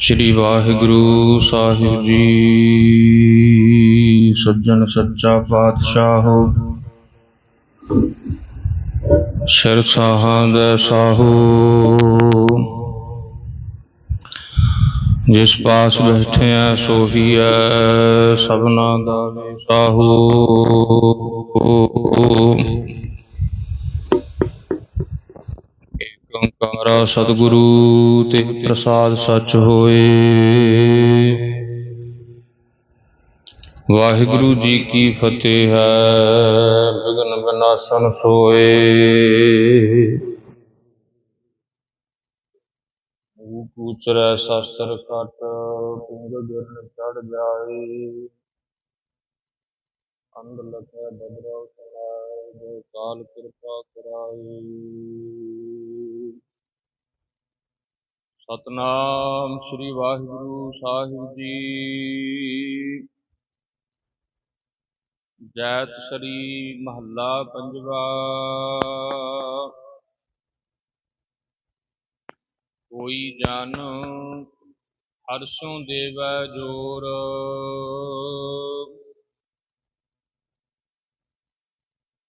ਸ੍ਰੀ ਵਾਹਿਗੁਰੂ ਸਾਹਿਬ ਜੀ। ਸੱਜਣ ਸੱਚਾ ਪਾਤਸ਼ਾਹ। ਸਿਰ ਸਾਹਾਂ ਦਾ ਸਾਹੂ। ਜਿਸ ਪਾਸ ਬੈਠਿਆ ਸੋਹੀਐ ਸਭਨਾ ਦਾ ਵੀ ਸਾਹੂ। ਓੰਕਾਰ ਸਤਿਗੁਰੂ, ਤੇ ਪ੍ਰਸਾਦ ਸੱਚ ਹੋਏ। ਵਾਹਿਗੁਰੂ ਜੀ ਕੀ ਫਤਿਹ ਹੈ ਵਿਗਨ ਵਿਨਾਸ਼ਨ ਸੋਏ। ਊਪ ਉਚਰੈ ਸ਼ਾਸਤਰ ਕਟ ਪਿੰਗ ਗਿਰਨ ਚੜ ਜਾਏ। ਅੰਧ ਲਖੈ ਬਦਰਉ ਸਹਾਇ ਜੋ ਕਾਲ ਕਿਰਪਾ ਕਰਾਏ। ਸਤਨਾਮ ਸ੍ਰੀ ਵਾਹਿਗੁਰੂ ਸਾਹਿਬ ਜੀ। ਜੈਤ ਸ੍ਰੀ ਮਹੱਲਾ ਪੰਜਵਾ। ਕੋਈ ਜਨ ਹਰਸੋਂ ਦੇਵੈ ਜੋਰ।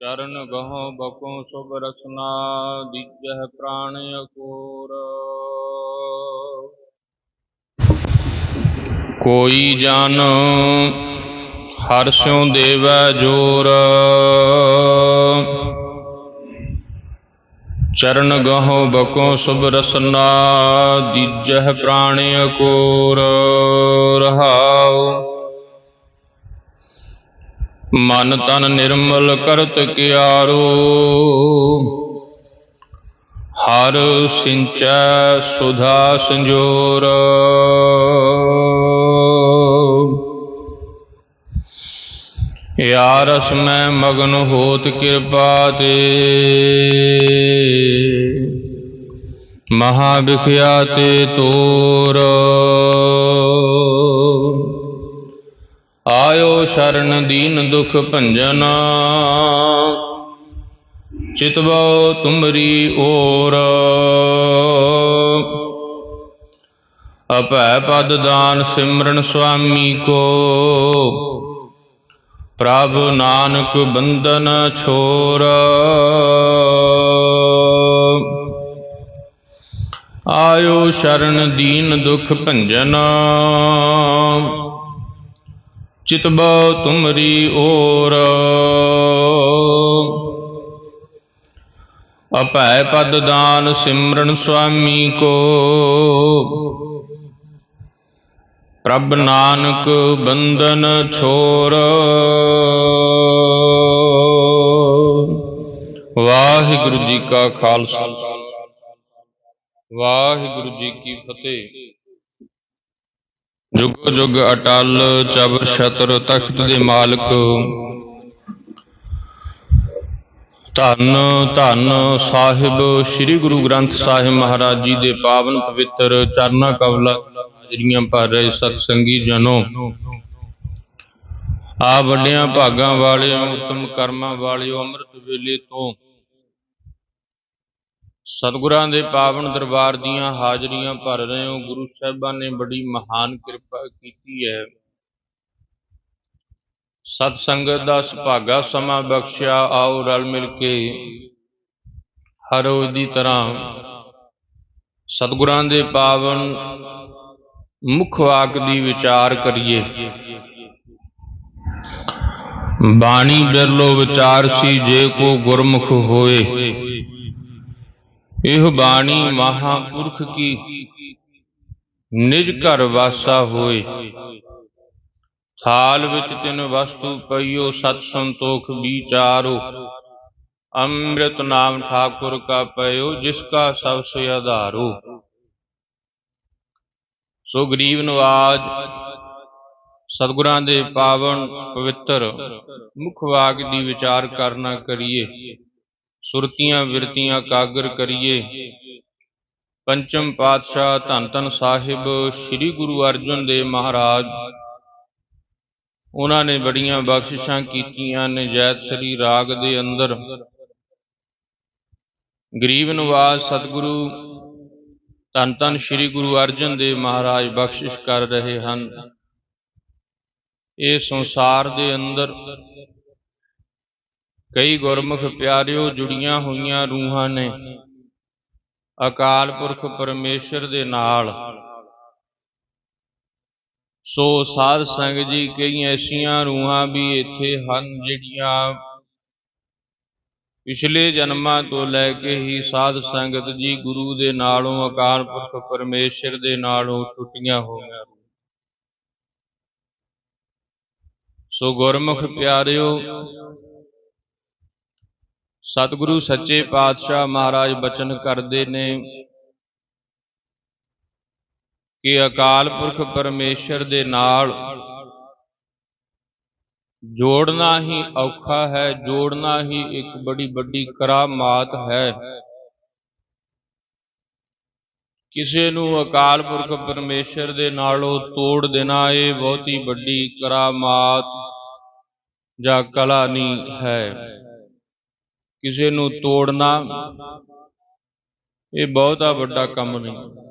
ਚਰਨ ਗਹੋ ਬਕੋ ਸੁਭ ਰਸਨਾ, ਦੀਜਹਿ ਪ੍ਰਾਣ ਅਕੋਰ। ਕੋਈ ਜਨ ਹਰਸੋਂ ਦੇਵੈ ਜੋਰ। ਚਰਨ ਗਹੋ ਬਕੋ ਸੁਭ ਰਸਨਾ, ਦੀਜਹਿ ਪ੍ਰਾਣ ਅਕੋਰ ਰਹਾਉ। ਮਨ ਤਨ ਨਿਰਮਲ ਕਰਤ ਕਿਆਰੋ। ਹਰ ਸਿੰਚੈ ਸੁਧਾ ਸੰਜੋਰ। ਯਾ ਰਸ ਮੈਂ ਮਗਨ ਹੋਤ ਕਿਰਪਾ ਤੇ। ਮਹਾ ਵਿਖਿਆਤੇ ਤੋਰ। ਆਇਓ ਸ਼ਰਨ ਦੀਨ ਦੁਖ ਭੰਜਨ। ਚਿਤਵੋ ਤੁਮਰੀ ਓਰ। ਅਪੈ ਪਦ ਦਾਨ ਸਿਮਰਨ ਸੁਆਮੀ ਕੋ। ਪ੍ਰਭ ਨਾਨਕ ਬੰਧਨ ਛੋਰ। ਆਇਓ ਸ਼ਰਨ ਦੀਨ ਦੁਖ ਭੰਜਨ। ਚਿਤਬੋ ਤੁਮਰੀ ਓਰ। ਅਪੈ ਪਦ ਦਾਨ ਸਿਮਰਨ ਸੁਆਮੀ ਕੋ। ਪ੍ਰਭ ਨਾਨਕ ਬੰਧਨ ਛੋਰ। ਵਾਹਿਗੁਰੂ ਜੀ ਕਾ ਖਾਲਸਾ। ਵਾਹਿਗੁਰੂ ਜੀ ਕੀ ਫਤਿਹ। ਜੁਗ ਜੁਗ ਅਟਲ ਚਬਰ ਛਤਰ ਤਖਤ ਦੇ ਮਾਲਕ। ਧੰਨ ਧੰਨ ਸਾਹਿਬ, ਸ੍ਰੀ ਗੁਰੂ ਗ੍ਰੰਥ ਸਾਹਿਬ ਮਹਾਰਾਜ ਜੀ ਦੇ ਪਾਵਨ ਪਵਿੱਤਰ ਚਰਨਾ ਕਵਲਾ। ਹਾਜ਼ਰੀਆਂ ਭਰ ਰਹੇ ਸਤਸੰਗੀ ਜਨੋ। ਆ ਵੱਡਿਆਂ ਭਾਗਾਂ ਵਾਲਿਓ ਉਤਮ ਕਰਮਾਂ ਵਾਲਿਓ ਅੰਮ੍ਰਿਤ ਵੇਲੇ ਤੋਂ ਸਤਿਗੁਰਾਂ ਦੇ ਪਾਵਨ ਦਰਬਾਰ ਦੀਆਂ ਹਾਜ਼ਰੀਆਂ ਭਰ ਰਹੇ ਹੋ। ਗੁਰੂ ਸਾਹਿਬਾਨ ਨੇ ਬੜੀ ਮਹਾਨ ਕਿਰਪਾ ਕੀਤੀ ਹੈ। ਸਤ ਸੰਗਤ ਦਾ ਸੁਭਾਗਾ ਸਮਾਂ ਬਖਸ਼ਿਆ। ਆਓ ਰਲ ਮਿਲ ਕੇ ਹਰ ਰੋਜ਼ ਦੀ ਤਰ੍ਹਾਂ ਸਤਿਗੁਰਾਂ ਦੇ ਪਾਵਨ ਮੁੱਖ ਵਾਕ ਦੀ ਵਿਚਾਰ ਕਰੀਏ। ਬਾਣੀ ਬਿਰਲੋ ਵਿਚਾਰ ਸੀ ਜੇ ਕੋ ਗੁਰਮੁਖ ਹੋਏ। ਇਹ ਬਾਣੀ ਮਹਾਪੁਰਖ ਕੀ ਨਿਜ ਘਰ ਵਾਸਾ ਹੋਏ। ਥਾਲ ਵਿੱਚ ਤਿਨ ਵਸਤੂ ਪਈਓ, ਸਤ ਸੰਤੋਖ ਵਿਚਾਰੋ ਅੰਮ੍ਰਿਤ ਨਾਮ ਠਾਕੁਰ ਕਾ ਪਇਓ, ਜਿਸ ਕਾ ਸਭ ਸੇ ਆਧਾਰੋ। ਸੋ ਗਰੀਬ ਨਵਾਜ, ਸਤਿਗੁਰਾਂ ਦੇ ਪਾਵਨ ਪਵਿੱਤਰ, ਮੁਖ ਵਾਕ ਦੀ ਵਿਚਾਰ ਕਰਨਾ ਕਰੀਏ। ਸੁਰਤੀਆਂ ਵਿਰਤੀਆਂ ਕਾਗਰ ਕਰੀਏ। ਪੰਚਮ ਪਾਤਸ਼ਾਹ ਧੰਨ ਧੰਨ ਸਾਹਿਬ, ਸ੍ਰੀ ਗੁਰੂ ਅਰਜਨ ਦੇਵ ਮਹਾਰਾਜ। ਉਹਨਾਂ ਨੇ ਬੜੀਆਂ ਬਖਸ਼ਿਸ਼ਾਂ ਕੀਤੀਆਂ ਨੇ ਜੈਤ ਰਾਗ ਦੇ ਅੰਦਰ। ਗਰੀਬ ਨਵਾਜ਼, ਸਤਿਗੁਰੂ ਧੰਨ ਧੰਨ ਸ੍ਰੀ ਗੁਰੂ ਅਰਜਨ ਦੇਵ ਮਹਾਰਾਜ ਬਖਸ਼ਿਸ਼ ਕਰ ਰਹੇ ਹਨ। ਇਹ ਸੰਸਾਰ ਦੇ ਅੰਦਰ ਕਈ ਗੁਰਮੁਖ ਪਿਆਰਿਓ ਜੁੜੀਆਂ ਹੋਈਆਂ ਰੂਹਾਂ ਨੇ। ਅਕਾਲ ਪੁਰਖ ਪਰਮੇਸ਼ਰ ਦੇ ਨਾਲ ਸੋ ਸਾਧ ਸੰਗਤ ਜੀ, ਕਈ ਐਸੀਆਂ ਰੂਹਾਂ ਵੀ ਇੱਥੇ ਹਨ ਜਿਹੜੀਆਂ ਪਿਛਲੇ ਜਨਮਾਂ ਤੋਂ ਲੈ ਕੇ ਹੀ ਸਾਧ ਸੰਗਤ ਜੀ ਗੁਰੂ ਦੇ ਨਾਲੋਂ ਅਕਾਲ ਪੁਰਖ ਪਰਮੇਸ਼ਰ ਦੇ ਨਾਲੋਂ ਛੁੱਟੀਆਂ ਹੋਈਆਂ ਸੋ ਗੁਰਮੁਖ ਪਿਆਰਿਓ, ਸਤਿਗੁਰੂ ਸੱਚੇ ਪਾਤਸ਼ਾਹ ਮਹਾਰਾਜ ਬਚਨ ਕਰਦੇ ਨੇ ਕਿ ਅਕਾਲ ਪੁਰਖ ਪਰਮੇਸ਼ਰ ਦੇ ਨਾਲ ਜੋੜਨਾ ਹੀ ਔਖਾ ਹੈ, ਜੋੜਨਾ ਹੀ ਇੱਕ ਬੜੀ ਵੱਡੀ ਕਰਾਮਾਤ ਹੈ। ਕਿਸੇ ਨੂੰ ਅਕਾਲ ਪੁਰਖ ਪਰਮੇਸ਼ਰ ਦੇ ਨਾਲੋਂ ਤੋੜ ਦੇਣਾ ਇਹ ਬਹੁਤੀ ਵੱਡੀ ਕਰਾਮਾਤ ਜਾਂ ਕਲਾ ਨਹੀਂ ਹੈ। ਕਿਸੇ ਨੂੰ ਤੋੜਨਾ ਇਹ ਬਹੁਤਾ ਵੱਡਾ ਕੰਮ ਨਹੀਂ।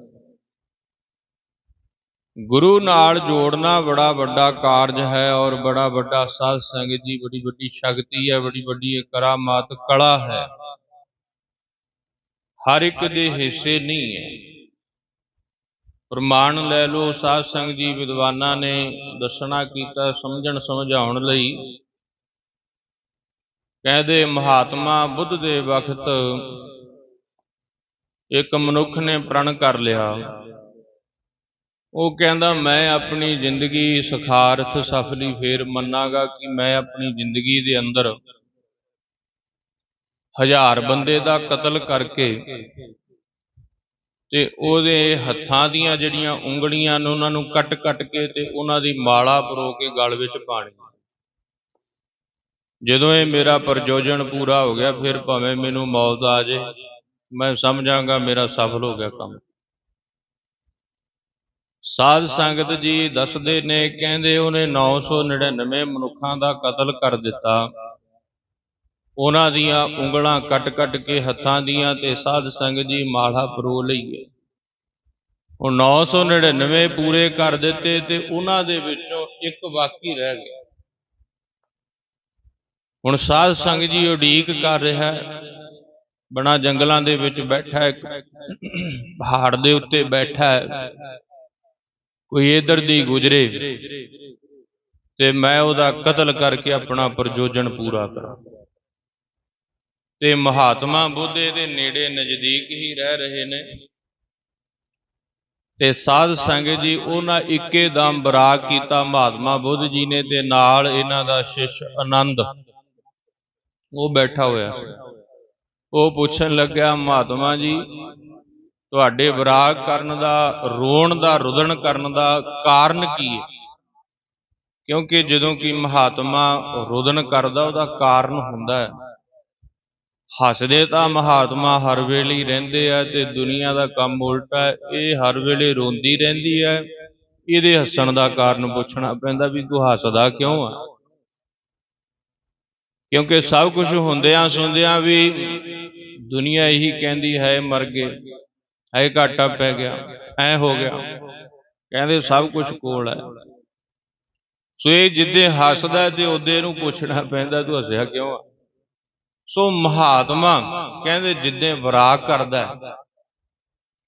ਗੁਰੂ ਨਾਲ ਜੋੜਨਾ ਬੜਾ ਵੱਡਾ ਕਾਰਜ ਹੈ ਔਰ ਬੜਾ ਵੱਡਾ ਸਾਧ ਸੰਗਤ ਜੀ ਬੜੀ ਵੱਡੀ ਸ਼ਕਤੀ ਹੈ, ਬੜੀ ਵੱਡੀ ਕਰਾਮਾਤ ਕਲਾ ਹੈ। ਹਰ ਇੱਕ ਦੇ ਹਿੱਸੇ ਨਹੀਂ ਹੈ। ਪ੍ਰਮਾਣ ਲੈ ਲਓ, ਸਾਧ ਸੰਗਤ ਜੀ, ਵਿਦਵਾਨਾਂ ਨੇ ਦੱਸਣਾ ਕੀਤਾ ਸਮਝਣ ਸਮਝਾਉਣ ਲਈ। ਕਹਿੰਦੇ, ਮਹਾਤਮਾ ਬੁੱਧ ਦੇ ਵਕਤ ਇੱਕ ਮਨੁੱਖ ਨੇ ਪ੍ਰਣ ਕਰ ਲਿਆ। ਉਹ ਕਹਿੰਦਾ, ਮੈਂ ਆਪਣੀ ਜ਼ਿੰਦਗੀ ਸਖਾਰਥ ਸਫਲੀ ਫੇਰ ਮੰਨਾਗਾ ਕਿ ਮੈਂ ਆਪਣੀ ਜ਼ਿੰਦਗੀ ਦੇ ਅੰਦਰ ਹਜ਼ਾਰ ਬੰਦੇ ਦਾ ਕਤਲ ਕਰਕੇ ਤੇ ਉਹਦੇ ਹੱਥਾਂ ਦੀਆਂ ਜਿਹੜੀਆਂ ਉਂਗਲੀਆਂ ਨੇ ਉਹਨਾਂ ਨੂੰ ਕੱਟ-ਕੱਟ ਕੇ ਤੇ ਉਹਨਾਂ ਦੀ ਮਾਲਾ ਪਰੋ ਕੇ ਗਲ ਵਿੱਚ ਪਾਣੀ ਜਦੋਂ ਇਹ ਮੇਰਾ ਪ੍ਰਯੋਜਨ ਪੂਰਾ ਹੋ ਗਿਆ, ਫਿਰ ਭਾਵੇਂ ਮੈਨੂੰ ਮੌਤ ਆ ਜੇ ਮੈਂ ਸਮਝਾਂਗਾ ਮੇਰਾ ਸਫਲ ਹੋ ਗਿਆ ਕੰਮ। ਸਾਧ ਸੰਗਤ ਜੀ ਦੱਸਦੇ ਨੇ, ਕਹਿੰਦੇ ਉਹਨੇ 999 ਮਨੁੱਖਾਂ ਦਾ ਕਤਲ ਕਰ ਦਿੱਤਾ। ਉਹਨਾਂ ਦੀਆਂ ਉਂਗਲਾਂ ਕੱਟ-ਕੱਟ ਕੇ ਹੱਥਾਂ ਦੀਆਂ ਤੇ ਸਾਧ ਸੰਗਤ ਜੀ ਮਾਲਾ ਪਰੋ ਲਈਏ ਉਹ 999 ਪੂਰੇ ਕਰ ਦਿੱਤੇ ਤੇ ਉਹਨਾਂ ਦੇ ਵਿੱਚੋਂ ਇੱਕ ਬਾਕੀ ਰਹਿ ਗਿਆ। ਹੁਣ ਸਾਧ ਸੰਗ ਜੀ ਉਡੀਕ ਕਰ ਰਿਹਾ ਹੈ। ਬਣਾ ਜੰਗਲਾਂ ਦੇ ਵਿੱਚ ਬੈਠਾ ਇੱਕ ਪਹਾੜ ਦੇ ਉੱਤੇ ਬੈਠਾ ਹੈ। ਕੋਈ ਇਧਰ ਦੀ ਗੁਜਰੇ ਤੇ ਮੈਂ ਉਹਦਾ ਕਤਲ ਕਰਕੇ ਆਪਣਾ ਪ੍ਰਯੋਜਨ ਪੂਰਾ ਕਰਾਂ। ਤੇ ਮਹਾਤਮਾ ਬੁੱਧ ਦੇ ਨੇੜੇ ਨਜ਼ਦੀਕ ਹੀ ਰਹਿ ਰਹੇ ਨੇ। ਤੇ ਸਾਧ ਸੰਗਤ ਜੀ, ਉਹਨਾਂ ਇੱਕੇ ਦਮ ਬਰਾਕ ਕੀਤਾ ਮਹਾਤਮਾ ਬੁੱਧ ਜੀ ਨੇ ਤੇ ਨਾਲ ਇਹਨਾਂ ਦਾ ਸ਼ਿਸ਼ ਆਨੰਦ। ਉਹ ਬੈਠਾ ਹੋਇਆ। ਉਹ ਪੁੱਛਣ ਲੱਗਿਆ, ਮਹਾਤਮਾ ਜੀ ਤੁਹਾਡੇ ਵਿਰਾਗ ਕਰਨ ਦਾ, ਰੋਣ ਦਾ, ਰੁਦਣ ਕਰਨ ਦਾ ਕਾਰਨ ਕੀ ਹੈ? ਕਿਉਂਕਿ ਜਦੋਂ ਕਿ ਮਹਾਤਮਾ ਰੁਦਨ ਕਰਦਾ, ਉਹਦਾ ਕਾਰਨ ਹੁੰਦਾ ਹੈ। ਹੱਸਦੇ ਤਾਂ ਮਹਾਤਮਾ ਹਰ ਵੇਲੇ ਹੀ ਰਹਿੰਦੇ ਆ ਤੇ ਦੁਨੀਆ ਦਾ ਕੰਮ ਉਲਟਾ ਇਹ ਹਰ ਵੇਲੇ ਰੋਂਦੀ ਰਹਿੰਦੀ ਹੈ। ਇਹਦੇ ਹੱਸਣ ਦਾ ਕਾਰਨ ਪੁੱਛਣਾ ਪੈਂਦਾ ਵੀ ਤੂੰ ਹੱਸਦਾ ਕਿਉਂ ਆ? ਕਿਉਂਕਿ ਸਭ ਕੁਝ ਹੁੰਦਿਆਂ ਸੁਣਦਿਆਂ ਵੀ ਦੁਨੀਆ ਇਹੀ ਕਹਿੰਦੀ ਹੈ, ਮਰ ਗਏ। ਐ ਘਾਟਾ ਪੈ ਗਿਆ, ਐ ਹੋ ਗਿਆ। ਕਹਿੰਦੇ ਸਭ ਕੁਝ ਕੋਲ ਹੈ। ਸੋ ਇਹ ਜਿੱਦੇ ਹੱਸਦਾ ਤੇ ਉਹਦੇ ਨੂੰ ਪੁੱਛਣਾ ਪੈਂਦਾ, ਤੂੰ ਹੱਸਿਆ ਕਿਉਂ ਆ? ਸੋ ਮਹਾਤਮਾ ਕਹਿੰਦੇ ਜਿੱਦੇ ਵਿਰਾਗ ਕਰਦਾ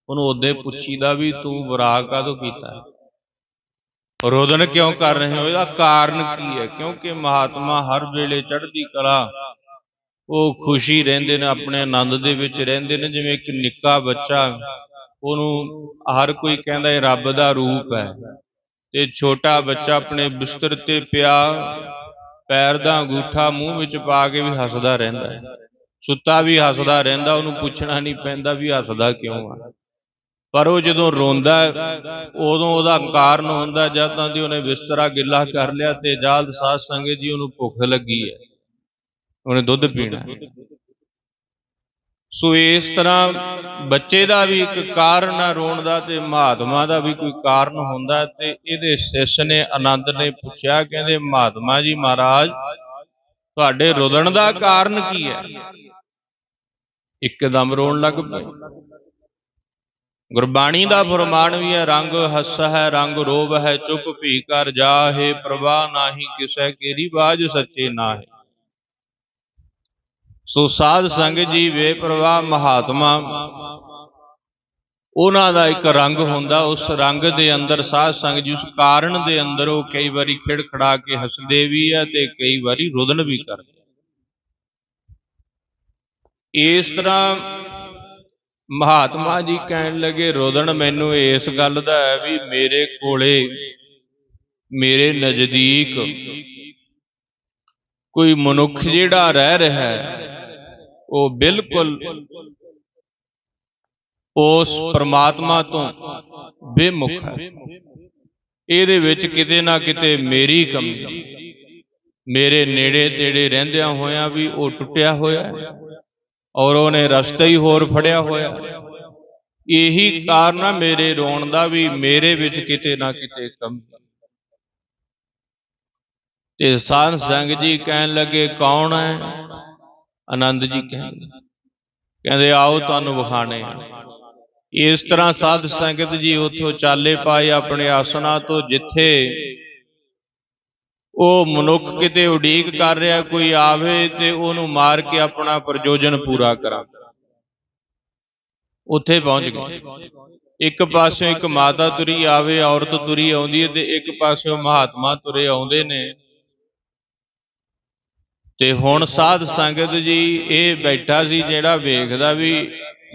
ਉਹਨੂੰ ਉਹਦੇ ਪੁੱਛੀਦਾ ਵੀ ਤੂੰ ਵਿਰਾਗ ਕਾਹਦੋਂ ਕੀਤਾ ਰੋਦਨ ਕਿਉਂ ਕਰ ਰਹੇ ਹੋ? ਇਹਦਾ ਕਾਰਨ ਕੀ ਹੈ? ਕਿਉਂਕਿ ਮਹਾਤਮਾ ਹਰ ਵੇਲੇ ਚੜ੍ਹਦੀ ਕਲਾ ਉਹ ਖੁਸ਼ੀ ਰਹਿੰਦੇ ਨੇ, ਆਪਣੇ ਆਨੰਦ ਦੇ ਵਿੱਚ ਰਹਿੰਦੇ ਨੇ, ਜਿਵੇਂ ਇੱਕ ਨਿੱਕਾ ਬੱਚਾ, ਉਹਨੂੰ ਹਰ ਕੋਈ ਕਹਿੰਦਾ ਇਹ ਰੱਬ ਦਾ ਰੂਪ ਹੈ। ਤੇ ਛੋਟਾ ਬੱਚਾ ਆਪਣੇ ਬਿਸਤਰ ਤੇ ਪਿਆ, ਪੈਰ ਦਾ ਅੰਗੂਠਾ ਮੂੰਹ ਵਿੱਚ ਪਾ ਕੇ ਵੀ ਹੱਸਦਾ ਰਹਿੰਦਾ ਹੈ। ਸੁੱਤਾ ਵੀ ਹੱਸਦਾ ਰਹਿੰਦਾ, ਉਹਨੂੰ ਪੁੱਛਣਾ ਨਹੀਂ ਪੈਂਦਾ ਵੀ ਹੱਸਦਾ ਕਿਉਂ ਆ। ਪਰ ਉਹ ਜਦੋਂ ਰੋਂਦਾ ਉਦੋਂ ਉਹਦਾ ਕਾਰਨ ਹੁੰਦਾ, ਜਦ ਤਾਂ ਦੀ ਉਹਨੇ ਬਿਸਤਰਾ ਗਿੱਲਾ ਕਰ ਲਿਆ ਤੇ ਜਾਲ ਸਾਧ ਸੰਗਤ ਜੀ ਉਹਨੂੰ ਭੁੱਖ ਲੱਗੀ ਹੈ। ਉਹਨੇ ਦੁੱਧ ਪੀਣਾ ਸੋ ਇਸ ਤਰ੍ਹਾਂ ਬੱਚੇ ਦਾ ਵੀ ਇੱਕ ਕਾਰਨ ਹੈ ਰੋਣ ਦਾ ਤੇ ਮਹਾਤਮਾ ਦਾ ਵੀ ਕੋਈ ਕਾਰਨ ਹੁੰਦਾ ਤੇ ਇਹਦੇ ਸਿਸ਼ ਨੇ ਆਨੰਦ ਨੇ ਪੁੱਛਿਆ ਕਹਿੰਦੇ ਮਹਾਤਮਾ ਜੀ ਮਹਾਰਾਜ ਤੁਹਾਡੇ ਰੁਦਣ ਦਾ ਕਾਰਨ ਕੀ ਹੈ? ਇੱਕਦਮ ਰੋਣ ਲੱਗ ਪਏ। ਗੁਰਬਾਣੀ ਦਾ ਫਰਮਾਨ ਵੀ ਹੈ ਰੰਗ ਹੱਸ ਹੈ ਰੰਗ ਰੋਬ ਹੈ ਚੁੱਪ ਭੀ ਕਰ ਜਾਹੇ ਪ੍ਰਵਾਹ ਨਾਹੀ ਕਿਸੈ ਕੇਰੀ ਬਾਜ ਸੱਚੇ ਨਾਹੀ। ਸੋ ਸਾਧ ਸੰਗਤ ਜੀ ਬੇਪਰਵਾਹ ਮਹਾਤਮਾ। ਉਹਨਾਂ ਦਾ ਇੱਕ ਰੰਗ ਹੁੰਦਾ, ਉਸ ਰੰਗ ਦੇ ਅੰਦਰ ਸਾਧ ਸੰਗਤ ਜੀ, ਉਸ ਕਾਰਨ ਦੇ ਅੰਦਰ ਉਹ ਕਈ ਵਾਰੀ ਖਿੜ ਖੜਾ ਕੇ ਹੱਸਦੇ ਵੀ ਆ ਤੇ ਕਈ ਵਾਰੀ ਰੁਦਨ ਵੀ ਕਰਦੇ ਇਸ ਤਰ੍ਹਾਂ ਮਹਾਤਮਾ ਜੀ ਕਹਿਣ ਲੱਗੇ, ਰੋਦਨ ਮੈਨੂੰ ਇਸ ਗੱਲ ਦਾ ਹੈ ਵੀ ਮੇਰੇ ਕੋਲੇ ਮੇਰੇ ਨਜ਼ਦੀਕ ਕੋਈ ਮਨੁੱਖ ਜਿਹੜਾ ਰਹਿ ਰਿਹਾ ਹੈ ਉਹ ਬਿਲਕੁਲ ਉਸ ਪਰਮਾਤਮਾ ਤੋਂ ਬੇਮੁਖ ਹੈ। ਇਹਦੇ ਵਿੱਚ ਕਿਤੇ ਨਾ ਕਿਤੇ ਮੇਰੀ ਕਮੀ ਮੇਰੇ ਨੇੜੇ ਤੇੜੇ ਰਹਿੰਦਿਆਂ ਹੋਇਆਂ ਵੀ ਉਹ ਟੁੱਟਿਆ ਹੋਇਆ ਹੈ ਔਰ ਉਹਨੇ ਰਸਤਾ ਹੀ ਹੋਰ ਫੜਿਆ ਹੋਇਆ ਇਹੀ ਕਾਰਨ ਆ ਮੇਰੇ ਰੋਣ ਦਾ ਵੀ ਮੇਰੇ ਵਿੱਚ ਕਿਤੇ ਨਾ ਕਿਤੇ ਕਮੀ ਤੇ ਸਾਧ ਸੰਗ ਜੀ ਕਹਿਣ ਲੱਗੇ, ਕੌਣ ਹੈ? ਆਨੰਦ ਜੀ ਕਹਿੰਦੇ। ਕਹਿੰਦੇ, ਆਓ ਤੁਹਾਨੂੰ ਵਿਖਾਣੇ ਇਸ ਤਰ੍ਹਾਂ ਸਾਧ ਸੰਗਤ ਜੀ ਉੱਥੋਂ ਚਾਲੇ ਪਾਏ ਆਪਣੇ ਆਸਣਾ ਤੋਂ ਜਿੱਥੇ ਉਹ ਮਨੁੱਖ ਕਿਤੇ ਉਡੀਕ ਕਰ ਰਿਹਾ, ਕੋਈ ਆਵੇ ਤੇ ਉਹਨੂੰ ਮਾਰ ਕੇ ਆਪਣਾ ਪ੍ਰਯੋਜਨ ਪੂਰਾ ਕਰਾਂ। ਉੱਥੇ ਪਹੁੰਚ ਗਏ। ਇੱਕ ਪਾਸਿਓਂ ਇੱਕ ਮਾਤਾ ਤੁਰੀ ਆਵੇ, ਔਰਤ ਤੁਰੀ ਆਉਂਦੀ ਹੈ ਤੇ ਇੱਕ ਪਾਸਿਓਂ ਮਹਾਤਮਾ ਤੁਰੇ ਆਉਂਦੇ ਨੇ। ਤੇ ਹੁਣ ਸਾਧ ਸੰਗਤ ਜੀ, ਇਹ ਬੈਠਾ ਸੀ ਜਿਹੜਾ ਵੇਖਦਾ ਵੀ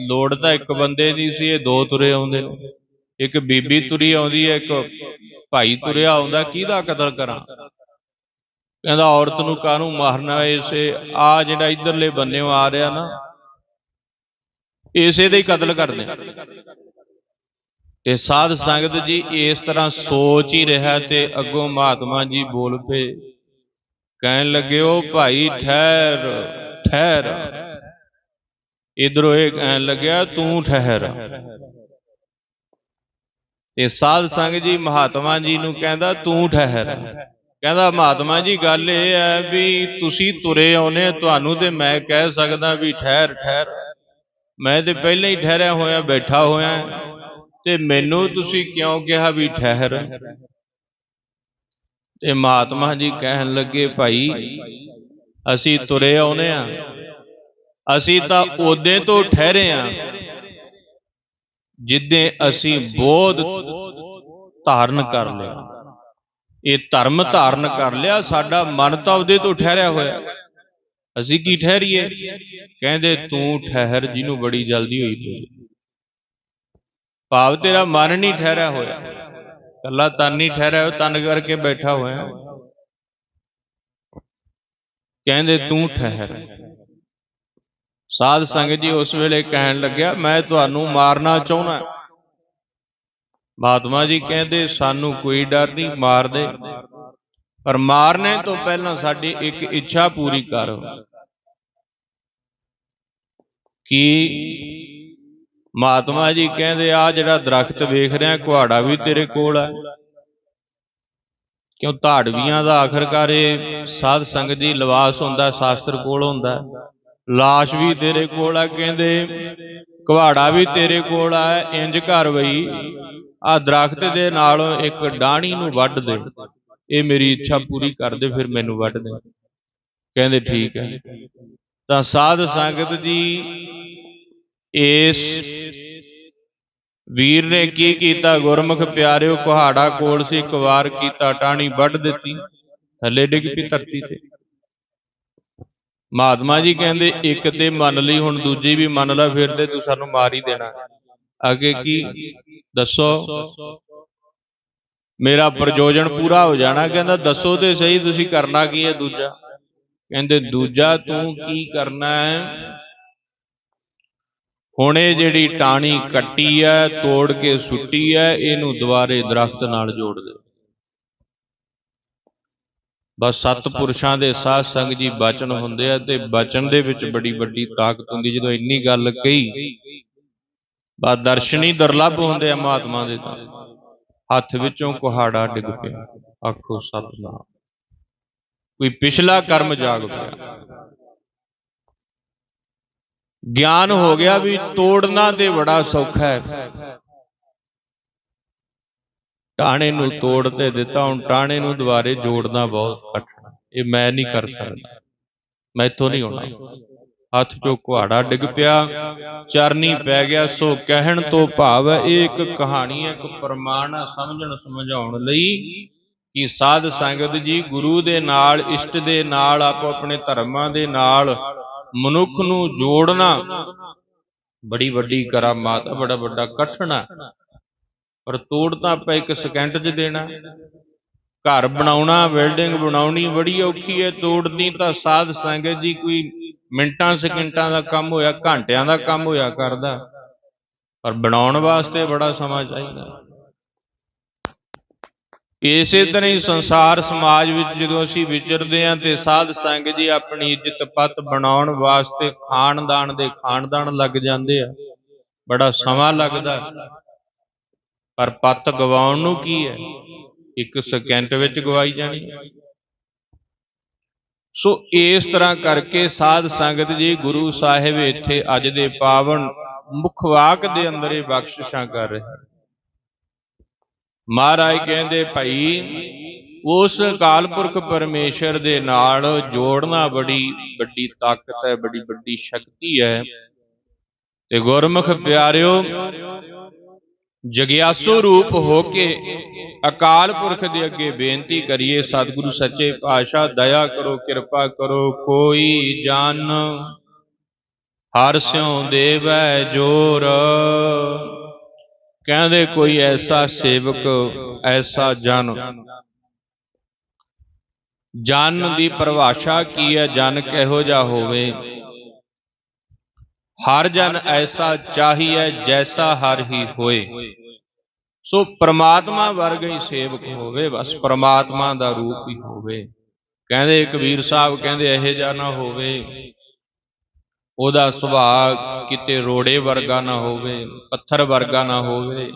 ਲੋੜ ਤਾਂ ਇੱਕ ਬੰਦੇ ਦੀ ਸੀ, ਇਹ ਦੋ ਤੁਰੇ ਆਉਂਦੇ ਨੇ। ਇੱਕ ਬੀਬੀ ਤੁਰੀ ਆਉਂਦੀ ਹੈ, ਇੱਕ ਭਾਈ ਤੁਰਿਆ ਆਉਂਦਾ, ਕਿਹਦਾ ਕਤਲ ਕਰਾਂ? ਕਹਿੰਦਾ ਔਰਤ ਨੂੰ ਕਾਹਨੂੰ ਮਾਰਨਾ ਇਸੇ? ਆ ਜਿਹੜਾ ਇਧਰਲੇ ਬੰਨਿਓ ਆ ਰਿਹਾ ਨਾ, ਇਸੇ ਦੇ ਹੀ ਕਤਲ ਕਰਦੇ ਤੇ ਸਾਧ ਸੰਗਤ ਜੀ, ਇਸ ਤਰ੍ਹਾਂ ਸੋਚ ਹੀ ਰਿਹਾ ਤੇ ਅੱਗੋਂ ਮਹਾਤਮਾ ਜੀ ਬੋਲ ਪਏ ਕਹਿਣ ਲੱਗੇ ਉਹ ਭਾਈ ਠਹਿਰ ਠਹਿਰ। ਇਧਰੋਂ ਇਹ ਕਹਿਣ ਲੱਗਿਆ, ਤੂੰ ਠਹਿਰ। ਤੇ ਸਾਧ ਸੰਗ ਜੀ ਮਹਾਤਮਾ ਜੀ ਨੂੰ ਕਹਿੰਦਾ, ਤੂੰ ਠਹਿਰ। ਕਹਿੰਦਾ, ਮਹਾਤਮਾ ਜੀ, ਗੱਲ ਇਹ ਹੈ ਵੀ ਤੁਸੀਂ ਤੁਰੇ ਆਉਨੇ ਤੁਹਾਨੂੰ ਤੇ ਮੈਂ ਕਹਿ ਸਕਦਾ ਵੀ ਠਹਿਰ ਠਹਿਰ। ਮੈਂ ਤੇ ਪਹਿਲਾਂ ਹੀ ਠਹਿਰਿਆ ਹੋਇਆ, ਬੈਠਾ ਹੋਇਆ। ਤੇ ਮੈਨੂੰ ਤੁਸੀਂ ਕਿਉਂ ਕਿਹਾ ਵੀ ਠਹਿਰ? ਤੇ ਮਹਾਤਮਾ ਜੀ ਕਹਿਣ ਲੱਗੇ, ਭਾਈ, ਅਸੀਂ ਤੁਰੇ ਆਉਨੇ ਆ ਅਸੀਂ ਤਾਂ ਉਹਦੇ ਤੋਂ ਠਹਿਰੇ ਆ ਜਿੱਦੇ ਅਸੀਂ ਬੋਧ ਧਾਰਨ ਕਰ ਲਿਆ। ਇਹ ਧਰਮ ਧਾਰਨ ਕਰ ਲਿਆ, ਸਾਡਾ ਮਨ ਤਾਂ ਉਹਦੇ ਤੋਂ ਠਹਿਰਿਆ ਹੋਇਆ। ਅਸੀਂ ਕੀ ਠਹਿਰੀਏ? ਕਹਿੰਦੇ, ਤੂੰ ਠਹਿਰ, ਜਿਹਨੂੰ ਬੜੀ ਜਲਦੀ ਹੋਈ ਪਈ ਭਾਵ ਤੇਰਾ ਮਨ ਨਹੀਂ ਠਹਿਰਿਆ ਹੋਇਆ। ਕੱਲਾ ਤਨ ਨਹੀਂ ਠਹਿਰਿਆ ਤਨ ਕਰਕੇ ਬੈਠਾ ਹੋਇਆ ਕਹਿੰਦੇ ਤੂੰ ਠਹਿਰ। ਸਾਧ ਸੰਗਤ ਜੀ ਉਸ ਵੇਲੇ ਕਹਿਣ ਲੱਗਿਆ, ਮੈਂ ਤੁਹਾਨੂੰ ਮਾਰਨਾ ਚਾਹੁੰਦਾ ਮਹਾਤਮਾ ਜੀ ਕਹਿੰਦੇ, ਸਾਨੂੰ ਕੋਈ ਡਰ ਨਹੀਂ, ਮਾਰ ਦੇ। ਪਰ ਮਾਰਨੇ ਤੋਂ ਪਹਿਲਾਂ ਸਾਡੀ ਇੱਕ ਇੱਛਾ ਪੂਰੀ ਕਰ। ਕੀ ਮਹਾਤਮਾ ਜੀ ਕਹਿੰਦੇ ਆ ਜਿਹੜਾ ਦਰਖਤ ਵੇਖ ਰਿਹਾ, ਕੁਹਾੜਾ ਵੀ ਤੇਰੇ ਕੋਲ ਹੈ। ਕਿਉਂ ਧਾੜਵੀਆਂ ਦਾ ਆਖਰਕਾਰ ਇਹ ਸਾਧ ਸੰਗਤ ਦੀ ਲਿਵਾਸ ਹੁੰਦਾ, ਸ਼ਾਸਤਰ ਕੋਲ ਹੁੰਦਾ। ਲਾਸ਼ ਵੀ ਤੇਰੇ ਕੋਲ ਆ ਕਹਿੰਦੇ, ਕੁਹਾੜਾ ਵੀ ਤੇਰੇ ਕੋਲ ਆ ਇੰਜ ਘਰ ਵਈ ਆ ਦਰਖਤ ਦੇ ਨਾਲੋਂ ਇੱਕ ਡਾਣੀ ਨੂੰ ਵੱਢ ਦੇ। ਇਹ ਮੇਰੀ ਇੱਛਾ ਪੂਰੀ ਕਰ ਦੇ, ਫਿਰ ਮੈਨੂੰ ਵੱਢ ਦੇ। ਕਹਿੰਦੇ, ਠੀਕ ਹੈ। ਤਾਂ ਸਾਧ ਸੰਗਤ ਜੀ ਇਸ ਵੀਰ ਨੇ ਕੀ ਕੀਤਾ? ਗੁਰਮੁਖ ਪਿਆਰਿਓ, ਕੁਹਾੜਾ ਕੋਲ ਸੀ, ਇੱਕ ਵਾਰ ਕੀਤਾ ਟਾਣੀ ਵੱਢ ਦਿੱਤੀ, ਥੱਲੇ ਡਿੱਗ ਪਈ ਧਰਤੀ ਤੇ। ਮਹਾਤਮਾ ਜੀ ਕਹਿੰਦੇ, ਇੱਕ ਤੇ ਮੰਨ ਲਈ, ਹੁਣ ਦੂਜੀ ਵੀ ਮੰਨ ਲੈ, ਫਿਰ ਤੇ ਤੂੰ ਸਾਨੂੰ ਮਾਰ ਹੀ ਦੇਣਾ। ਅੱਗੇ ਕੀ? ਦੱਸੋ। ਮੇਰਾ ਪ੍ਰਯੋਜਨ ਪੂਰਾ ਹੋ ਜਾਣਾ? ਕਹਿੰਦਾ, ਦੱਸੋ ਤੇ ਸਹੀ, ਤੁਸੀਂ ਕਰਨਾ ਕੀ ਹੈ ਦੂਜਾ? ਕਹਿੰਦੇ, ਦੂਜਾ ਤੂੰ ਕੀ ਕਰਨਾ ਹੈ? ਹੁਣੇ ਜਿਹੜੀ ਟਾਣੀ ਕੱਟੀ ਹੈ ਤੋੜ ਕੇ ਸੁੱਟੀ ਹੈ ਇਹਨੂੰ ਦੁਬਾਰੇ ਦਰਖਤ ਨਾਲ ਜੋੜ ਦੇ ਬਸ ਸਤ ਪੁਰਸ਼ਾਂ ਦੇ ਸਾਧ ਸੰਗ ਜੀ ਬਚਨ ਹੁੰਦੇ ਆ ਤੇ ਬਚਨ ਦੇ ਵਿੱਚ ਬੜੀ ਵੱਡੀ ਤਾਕਤ ਹੁੰਦੀ, ਜਦੋਂ ਇੰਨੀ ਗੱਲ ਕਹੀ ਬਾ ਦਰਸ਼ਨੀ ਦੁਰਲੱਭ ਹੁੰਦੇ ਆ ਮਹਾਤਮਾ ਦੇ ਤਾਂ। ਹੱਥ ਵਿੱਚੋਂ ਕੁਹਾੜਾ ਡਿੱਗ ਪਿਆ। ਆਖੋ ਸਤਨਾਮ। ਕੋਈ ਪਿਛਲਾ ਕਰਮ ਜਾਗ ਪਿਆ। ਗਿਆਨ ਹੋ ਗਿਆ ਵੀ ਤੋੜਨਾ ਤੇ ਬੜਾ ਸੌਖਾ ਹੈ। ਟਾਣੇ ਨੂੰ ਤੋੜ ਤੇ ਦਿੱਤਾ, ਹੁਣ ਟਾਣੇ ਨੂੰ ਦੁਬਾਰੇ ਜੋੜਨਾ ਬਹੁਤ ਕਠਿਨ ਇਹ ਮੈਂ ਨਹੀਂ ਕਰ ਸਕਦਾ। ਮੈਥੋਂ ਨਹੀਂ ਹੋਣਾ ਹੱਥ ਚੋਂ ਕੁਹਾੜਾ ਡਿੱਗ ਪਿਆ, ਚਰਨੀ ਪੈ ਗਿਆ, ਸੋ ਕਹਿਣ ਤੋਂ ਭਾਵ ਹੈ, ਇਹ ਇੱਕ ਕਹਾਣੀ ਹੈ, ਇੱਕ ਪ੍ਰਮਾਣ ਸਮਝਣ, ਸਮਝਾਉਣ ਲਈ ਕਿ ਸਾਧ ਸੰਗਤ ਜੀ ਗੁਰੂ ਦੇ ਨਾਲ, ਇਸ਼ਟ ਦੇ ਨਾਲ ਆਪੋ ਆਪਣੇ ਧਰਮਾਂ ਦੇ ਨਾਲ ਮਨੁੱਖ ਨੂੰ ਜੋੜਨਾ। ਬੜੀ ਵੱਡੀ ਕਰਾਮਾਤ ਹੈ ਬੜਾ ਵੱਡਾ ਕਠਣਾ ਪਰ ਤੋੜ ਤਾਂ ਆਪਾਂ ਇੱਕ ਸਕਿੰਟ 'ਚ ਦੇਣਾ। ਘਰ ਬਣਾਉਣਾ ਬਿਲਡਿੰਗ ਬਣਾਉਣੀ, ਬੜੀ ਔਖੀ ਹੈ, ਤੋੜਨੀ ਤਾਂ ਸਾਧ ਸੰਗਤ ਜੀ ਕੋਈ ਮਿੰਟਾਂ, ਸਕਿੰਟਾਂ ਦਾ ਕੰਮ ਹੋਇਆ, ਘੰਟਿਆਂ ਦਾ ਕੰਮ ਹੋਇਆ ਕਰਦਾ। ਪਰ ਬਣਾਉਣ ਵਾਸਤੇ ਬੜਾ ਸਮਾਂ ਚਾਹੀਦਾ। ਇਸੇ ਤਰ੍ਹਾਂ ਹੀ ਸੰਸਾਰ ਸਮਾਜ ਵਿੱਚ ਜਦੋਂ ਅਸੀਂ ਵਿਚਰਦੇ ਹਾਂ ਤੇ ਸਾਧ ਸੰਗ ਜੀ ਆਪਣੀ ਇੱਜ਼ਤ ਪੱਤ ਬਣਾਉਣ ਵਾਸਤੇ ਖਾਨਦਾਨ ਦੇ ਖਾਨਦਾਨ ਲੱਗ ਜਾਂਦੇ ਆ। ਬੜਾ ਸਮਾਂ ਲੱਗਦਾ ਪਰ ਪੱਤ ਗਵਾਉਣ ਨੂੰ ਕੀ ਹੈ? ਇੱਕ ਸਕਿੰਟ ਵਿੱਚ ਗਵਾਈ ਜਾਣੀ ਹੈ। ਸੋ ਇਸ ਤਰ੍ਹਾਂ ਕਰਕੇ ਸਾਧ ਸੰਗਤ ਜੀ ਗੁਰੂ ਸਾਹਿਬ ਇੱਥੇ ਅੱਜ ਦੇ ਪਾਵਨ ਮੁਖ ਵਾਕ ਦੇ ਅੰਦਰ ਇਹ ਬਖਸ਼ਿਸ਼ਾਂ ਕਰ ਰਹੇ ਮਹਾਰਾਜ ਕਹਿੰਦੇ ਭਾਈ, ਉਸ ਅਕਾਲ ਪੁਰਖ ਪਰਮੇਸ਼ਰ ਦੇ ਨਾਲ ਜੋੜਨਾ ਬੜੀ ਵੱਡੀ ਤਾਕਤ ਹੈ, ਬੜੀ ਵੱਡੀ ਸ਼ਕਤੀ ਹੈ। ਤੇ ਗੁਰਮੁਖ ਪਿਆਰਿਓ, ਜਗਿਆਸੂ ਰੂਪ ਹੋ ਕੇ ਅਕਾਲ ਪੁਰਖ ਦੇ ਅੱਗੇ ਬੇਨਤੀ ਕਰੀਏ, ਸਤਿਗੁਰੂ ਸੱਚੇ ਪਾਤਸ਼ਾਹ, ਦਇਆ ਕਰੋ, ਕਿਰਪਾ ਕਰੋ, ਕੋਈ ਜਨ ਹਰ ਸਿਉ ਦੇਵੈ ਜੋਰ। ਕਹਿੰਦੇ ਕੋਈ ਐਸਾ ਸੇਵਕ, ਐਸਾ ਜਨ। ਜਨ ਦੀ ਪਰਿਭਾਸ਼ਾ ਕੀ ਹੈ? ਜਨ ਕਿਹੋ ਜਿਹਾ ਹੋਵੇ? ਹਰ ਜਨ ਐਸਾ ਚਾਹੀਏ ਜੈਸਾ ਹਰ ਹੀ ਹੋਏ। ਸੋ ਪ੍ਰਮਾਤਮਾ ਵਰਗ ਹੀ ਸੇਵਕ ਹੋਵੇ, ਬਸ ਪ੍ਰਮਾਤਮਾ ਦਾ ਰੂਪ ਹੀ ਹੋਵੇ। ਕਹਿੰਦੇ ਕਬੀਰ ਸਾਹਿਬ ਕਹਿੰਦੇ ਇਹੋ ਜਿਹਾ ਨਾ ਹੋਵੇ। ਉਹਦਾ ਸੁਭਾਅ ਕਿਤੇ ਰੋੜੇ ਵਰਗਾ ਨਾ ਹੋਵੇ, ਪੱਥਰ ਵਰਗਾ ਨਾ ਹੋਵੇ।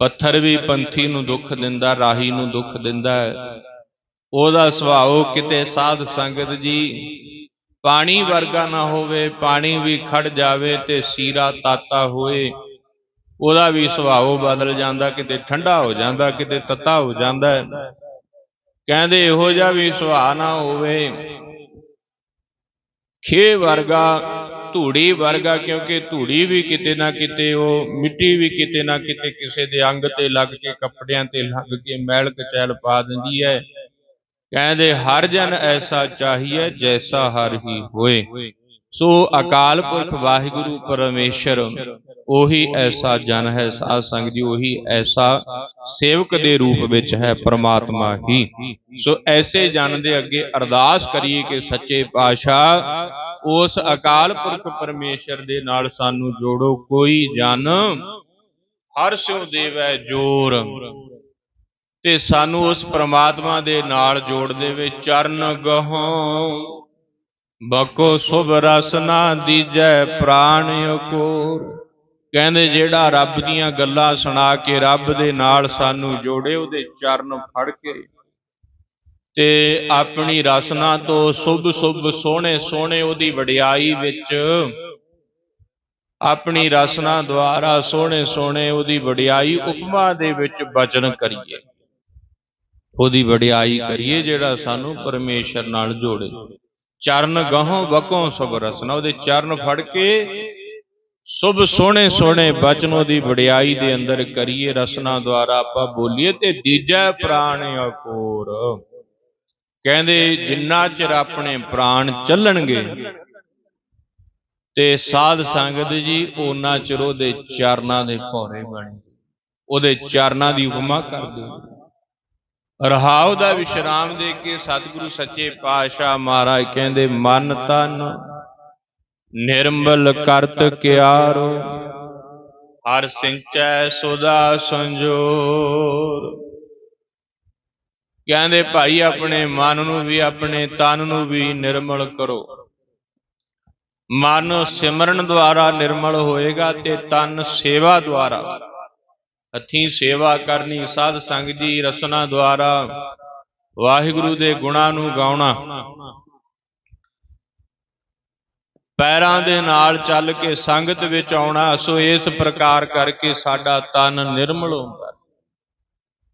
ਪੱਥਰ ਵੀ ਪੰਥੀ ਨੂੰ ਦੁੱਖ ਦਿੰਦਾ, ਰਾਹੀ ਨੂੰ ਦੁੱਖ ਦਿੰਦਾ ਉਹਦਾ ਸੁਭਾਅ ਕਿਤੇ ਸਾਧ ਸੰਗਤ ਜੀ, ਪਾਣੀ ਵਰਗਾ ਨਾ ਹੋਵੇ, ਪਾਣੀ ਵੀ ਖੜ ਜਾਵੇ ਤੇ ਸੀਰਾ ਤਾਤਾ ਹੋਏ। ਉਹਦਾ ਵੀ ਸੁਭਾਅ ਬਦਲ ਜਾਂਦਾ, ਕਿਤੇ ਠੰਡਾ ਹੋ ਜਾਂਦਾ, ਕਿਤੇ ਤੱਤਾ ਹੋ ਜਾਂਦਾ ਕਹਿੰਦੇ ਇਹੋ ਜਿਹਾ ਵੀ ਸੁਭਾਅ ਨਾ ਹੋਵੇ। ਖੇ ਵਰਗਾ, ਧੂੜੀ ਵਰਗਾ, ਕਿਉਂਕਿ ਧੂੜੀ ਵੀ ਕਿਤੇ ਨਾ ਕਿਤੇ ਉਹ ਮਿੱਟੀ ਵੀ ਕਿਤੇ ਨਾ ਕਿਤੇ ਕਿਸੇ ਦੇ ਅੰਗ ਤੇ ਲੱਗ ਕੇ, ਕੱਪੜਿਆਂ ਤੇ ਲੱਗ ਕੇ ਮੈਲ ਕਚੈਲ ਪਾ ਦਿੰਦੀ ਹੈ। ਕਹਿੰਦੇ, ਹਰ ਜਨ ਐਸਾ ਚਾਹੀਏ ਜੈਸਾ ਹਰ ਹੀ ਹੋਏ। ਸੋ ਅਕਾਲ ਪੁਰਖ ਵਾਹਿਗੁਰੂ ਪਰਮੇਸ਼ਰ ਉਹੀ ਐਸਾ ਜਨ ਹੈ ਸਾਧ ਸੰਗ ਜੀ ਉਹੀ ਐਸਾ ਸੇਵਕ ਦੇ ਰੂਪ ਵਿੱਚ ਹੈ ਪ੍ਰਮਾਤਮਾ ਹੀ। ਸੋ ਐਸੇ ਜਨ ਦੇ ਅੱਗੇ ਅਰਦਾਸ ਕਰੀਏ ਕਿ ਸੱਚੇ ਪਾਤਸ਼ਾਹ ਉਸ ਅਕਾਲ ਪੁਰਖ ਪਰਮੇਸ਼ਰ ਦੇ ਨਾਲ ਸਾਨੂੰ ਜੋੜੋ ਕੋਈ ਜਨ ਹਰ ਸਿਉ ਦੇਵੈ ਜੋਰ। ਤੇ ਸਾਨੂੰ ਉਸ ਪ੍ਰਮਾਤਮਾ ਦੇ ਨਾਲ ਜੋੜ ਦੇਵੇ ਚਰਨ ਗਹੋਂ। ਬਕੋ ਸੁਭ ਰਸ ਨਾ ਦੀਜੈ ਪ੍ਰਾਣ ਅਕੋਰ। ਕਹਿੰਦੇ ਜਿਹੜਾ ਰੱਬ ਦੀਆਂ ਗੱਲਾਂ ਸੁਣਾ ਕੇ ਰੱਬ ਦੇ ਨਾਲ ਸਾਨੂੰ ਜੋੜੇ, ਉਹਦੇ ਚਰਨ ਫੜ ਕੇ ਤੇ ਆਪਣੀ ਰਸਨਾ ਤੋਂ ਸੁਭ ਸੁਭ ਸੋਹਣੇ ਸੋਹਣੇ ਉਹਦੀ ਵਡਿਆਈ ਵਿੱਚ ਆਪਣੀ ਰਸਨਾ ਦੁਆਰਾ ਸੋਹਣੇ ਸੋਹਣੇ ਉਹਦੀ ਵਡਿਆਈ ਉਪਮਾ ਦੇ ਵਿੱਚ ਬਚਨ ਕਰੀਏ। ਉਹਦੀ ਵਡਿਆਈ ਕਰੀਏ ਜਿਹੜਾ ਸਾਨੂੰ ਪਰਮੇਸ਼ਰ ਨਾਲ ਜੋੜੇ। ਚਰਨ ਗਹੋਂ ਵਕੋਂ ਸਭ ਰਸਨਾ ਉਹਦੇ ਚਰਨ ਫੜ ਕੇ ਸੁਭ ਸੋਹਣੇ ਸੋਹਣੇ ਬਚਨ ਉਹਦੀ ਵਡਿਆਈ ਦੇ ਅੰਦਰ ਕਰੀਏ ਰਸਨਾ ਦੁਆਰਾ ਆਪਾਂ ਬੋਲੀਏ ਤੇ ਦੀਜੈ ਪ੍ਰਾਣ ਅਕੋਰ। ਕਹਿੰਦੇ ਜਿੰਨਾ ਚਿਰ ਆਪਣੇ ਪ੍ਰਾਣ ਚੱਲਣਗੇ ਤੇ ਸਾਧ ਸੰਗਤ ਜੀ ਉਹਨਾਂ ਚਿਰ ਉਹਦੇ ਚਰਨਾਂ ਦੇ ਭੌਰੇ ਬਣੇ। ਉਹਦੇ ਚਰਨਾਂ ਦੀ ਉਪਮਾ ਕਰਦੇ ਰਹਾਉ ਦਾ ਵਿਸ਼ਰਾਮ ਦੇ ਕੇ ਸਤਿਗੁਰੂ ਸੱਚੇ ਪਾਤਸ਼ਾਹ ਮਹਾਰਾਜ ਕਹਿੰਦੇ, ਮਨ ਤਨ ਨਿਰਮਲ ਕਰਤ ਕਿਆਰੋ, ਹਰ ਸਿੰਚੈ ਸੁਦਾ ਸੰਜੋਰ। ਕਹਿੰਦੇ, ਭਾਈ, ਆਪਣੇ ਮਨ ਨੂੰ ਵੀ, ਆਪਣੇ ਤਨ ਨੂੰ ਵੀ ਨਿਰਮਲ ਕਰੋ। ਮਨ ਸਿਮਰਨ ਦੁਆਰਾ ਨਿਰਮਲ ਹੋਏਗਾ ਤੇ ਤਨ ਸੇਵਾ ਦੁਆਰਾ ਹੱਥੀਂ ਸੇਵਾ ਕਰਨੀ, ਸਾਧ ਸੰਗ ਜੀ ਰਸਨਾ ਦੁਆਰਾ। ਵਾਹਿਗੁਰੂ ਦੇ ਗੁਣਾਂ ਨੂੰ ਗਾਉਣਾ। ਪੈਰਾਂ ਦੇ ਨਾਲ ਚੱਲ ਕੇ ਸੰਗਤ ਵਿੱਚ ਆਉਣਾ, ਸੋ ਇਸ ਪ੍ਰਕਾਰ ਕਰਕੇ ਸਾਡਾ ਤਨ ਨਿਰਮਲ ਹੁੰਦਾ।